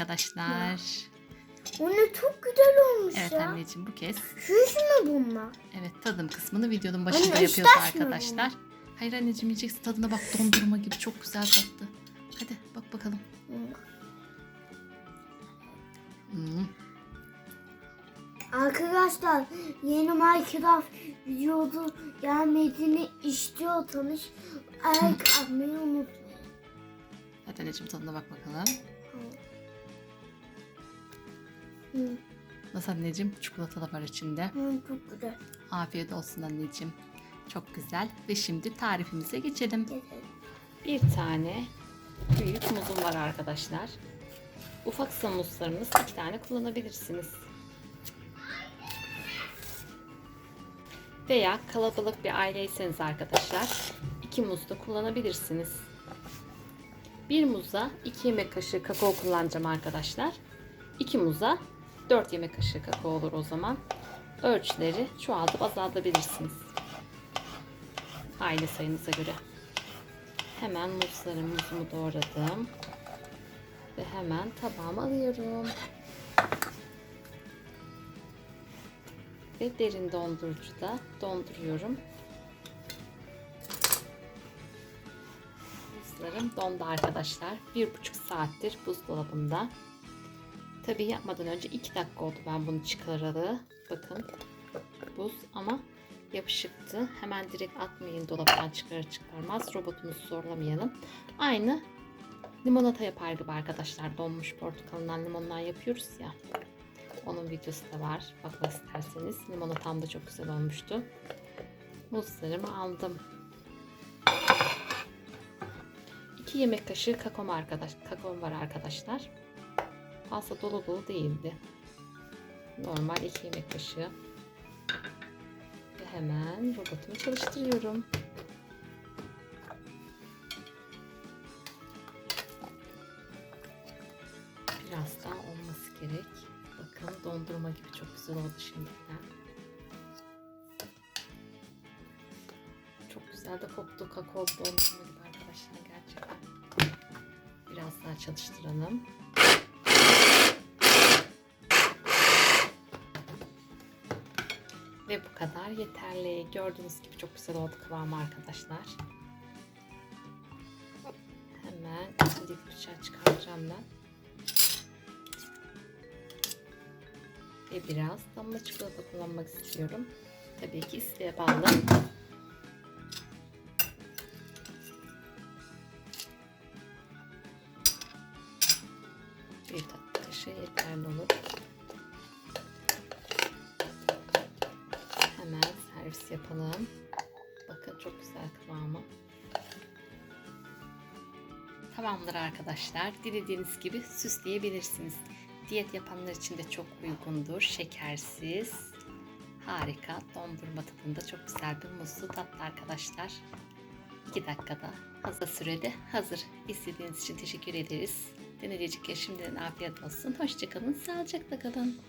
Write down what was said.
arkadaşlar. O ne çok güzel olmuş Evet ya. anneciğim bu kez. Süs mü bunlar? Evet tadım kısmını videonun başında Anne, yapıyoruz arkadaşlar. Hayır anneciğim yiyeceksin tadına bak dondurma gibi çok güzel tatlı. Hadi bak bakalım. Hmm. Arkadaşlar yeni Minecraft videosu gelmediğini istiyorsanız like atmayı unutmayın. Hadi anneciğim tadına bak bakalım. Hı, Nasıl anneciğim? Çikolata da var içinde. hı, çok güzel. Afiyet olsun anneciğim. Çok güzel. Ve şimdi tarifimize geçelim. Bir tane büyük muzum var arkadaşlar. Ufaksa muzlarınız iki tane kullanabilirsiniz. Veya kalabalık bir aileyseniz arkadaşlar iki muz da kullanabilirsiniz. Bir muza 2 yemek kaşığı kakao kullanacağım arkadaşlar. 2 muza 4 yemek kaşığı kakao olur o zaman. Ölçüleri çoğaltıp azaltabilirsiniz. Aile sayınıza göre. Hemen muzlarımı doğradım. Ve hemen tabağıma alıyorum. Ve derin dondurucuda donduruyorum. Muzlarım dondu arkadaşlar. Bir buçuk saattir buzdolabında. Tabii yapmadan önce iki dakika oldu ben bunu çıkaralı. Bakın buz ama yapışıktı. Hemen direkt atmayın dolaptan çıkarır çıkarmaz. Robotumuzu zorlamayalım. Aynı limonata yapar gibi arkadaşlar. Donmuş portakalından limondan yapıyoruz ya. Onun videosu da var. Bakmak isterseniz. Limonatam da çok güzel olmuştu. Muzlarımı aldım. 2 yemek kaşığı kakao arkadaş, kakao var arkadaşlar. Fazla dolu dolu değildi. Normal 2 yemek kaşığı. Ve hemen robotumu çalıştırıyorum. Biraz daha olması gerek. Bakın dondurma gibi çok güzel oldu şimdiden. Çok güzel de koktu kakao dondurma gibi arkadaşlar gerçekten. Biraz daha çalıştıralım. Ve bu kadar yeterli. Gördüğünüz gibi çok güzel oldu kıvamı arkadaşlar. Hemen dik bıçağı çıkaracağım ben. Ve biraz damla çikolata kullanmak istiyorum. Tabii ki isteğe bağlı. Bir tatlı kaşığı yeterli olur. Hemen servis yapalım. Bakın çok güzel kıvamı. Tamamdır arkadaşlar. Dilediğiniz gibi süsleyebilirsiniz. Diyet yapanlar için de çok uygundur. Şekersiz. Harika. Dondurma tadında çok güzel bir muzlu tatlı arkadaşlar. 2 dakikada hızlı sürede hazır. İstediğiniz için teşekkür ederiz. Deneyecek şimdiden afiyet olsun. Hoşçakalın. Sağlıcakla kalın.